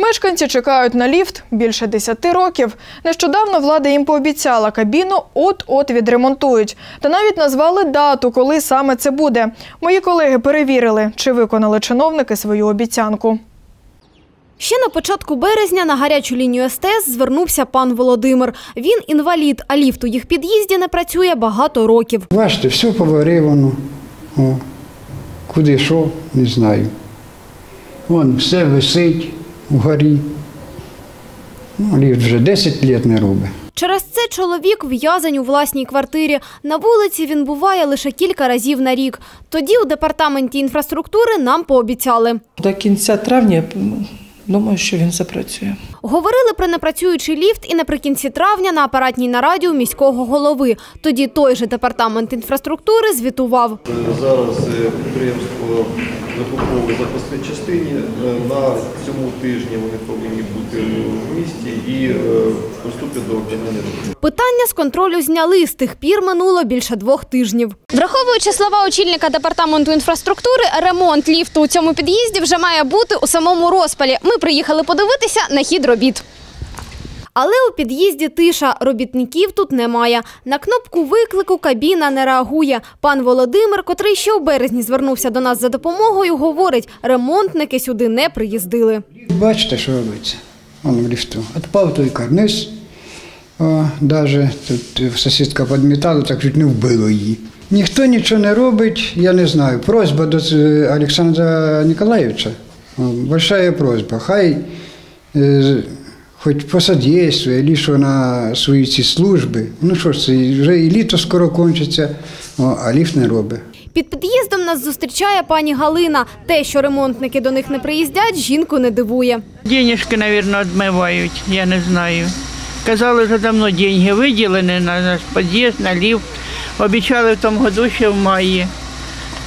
Мешканці чекають на ліфт більше 10 років. Нещодавно влада їм пообіцяла кабіну от-от відремонтують. Та навіть назвали дату, коли саме це буде. Мої колеги перевірили, чи виконали чиновники свою обіцянку. Ще на початку березня на гарячу лінію СТС звернувся пан Володимир. Він інвалід, а ліфт у їх під'їзді не працює багато років. Бачите, все поваревано. Куди що, не знаю. Вон все висить вгорі. Ну, ліфт вже 10 років не робить. Через це чоловік в'язень у власній квартирі. На вулиці він буває лише кілька разів на рік. Тоді у департаменті інфраструктури нам пообіцяли. До кінця травня думаю, що він запрацює. Говорили про непрацюючий ліфт і наприкінці травня на апаратній нараді у міського голови. Тоді той же департамент інфраструктури звітував. Зараз е, підприємство закуповує запасні частині. Е, На цьому тижні вони повинні бути в місті і е, до виконання. Питання з контролю зняли. З тих пір минуло більше двох тижнів. Враховуючи слова очільника департаменту інфраструктури, ремонт ліфту у цьому під'їзді вже має бути у самому розпалі. Ми приїхали подивитися на хід робіт. Але у під'їзді тиша, робітників тут немає. На кнопку виклику кабіна не реагує. Пан Володимир, котрий ще у березні звернувся до нас за допомогою, говорить, ремонтники сюди не приїздили. Бачите, що робиться? Вон в ліфту. Отпав той карниз. О, даже тут сусідка підмітала, так чуть не вбило її. Ніхто нічого не робить, я не знаю. Просьба до е, Олександра Ніколаєвича. Большая просьба. Хай е, хоч посодействує, лише на свої ці служби. Ну що ж це, вже і літо скоро кончиться, а ліфт не робить. Під під'їздом нас зустрічає пані Галина. Те, що ремонтники до них не приїздять, жінку не дивує. Денежки, наверное, відмивають, я не знаю. Казали, що давно деньги виділені на наш під'їзд, на ліфт. Обіцяли в тому году ще в маї.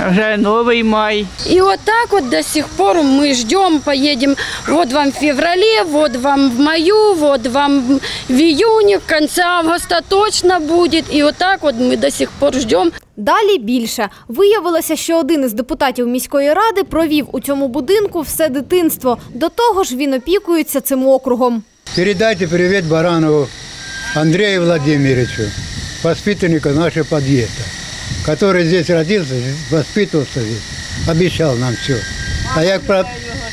А Вже новий май. И вот так вот до сих пор мы ждем, поедем вот вам в феврале, вот вам в маю, вот вам в июне, в конце августа точно будет. И вот так вот мы до сих пор ждем. Далі більше. Виявилося, що один із депутатів міської ради провів у цьому будинку все дитинство. До того ж він опікується цим округом. Передайте привет Баранову Андрею Владимировичу, воспитаннику нашего подъезда, который здесь родился, воспитывался здесь, обещал нам все. А я про-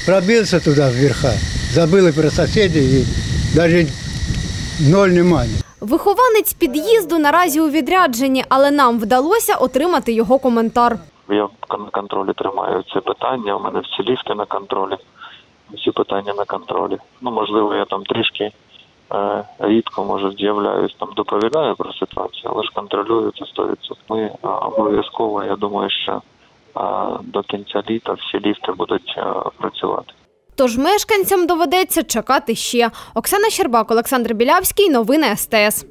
пробился туда вверха, забыл и про соседей, и даже ноль внимания. Вихованець під'їзду наразі у відрядженні, але нам вдалося отримати його коментар. Я на контролі тримаю це питання. У мене всі ліфти на контролі, всі питання на контролі. Ну, можливо, я там трішки е, рідко може з'являюсь, там доповідаю про ситуацію, але ж контролюю це 100%. Ми е, обов'язково, я думаю, що е, до кінця літа всі ліфти будуть е, працювати. Тож мешканцям доведеться чекати ще. Оксана Щербак, Олександр Білявський. Новини СТС.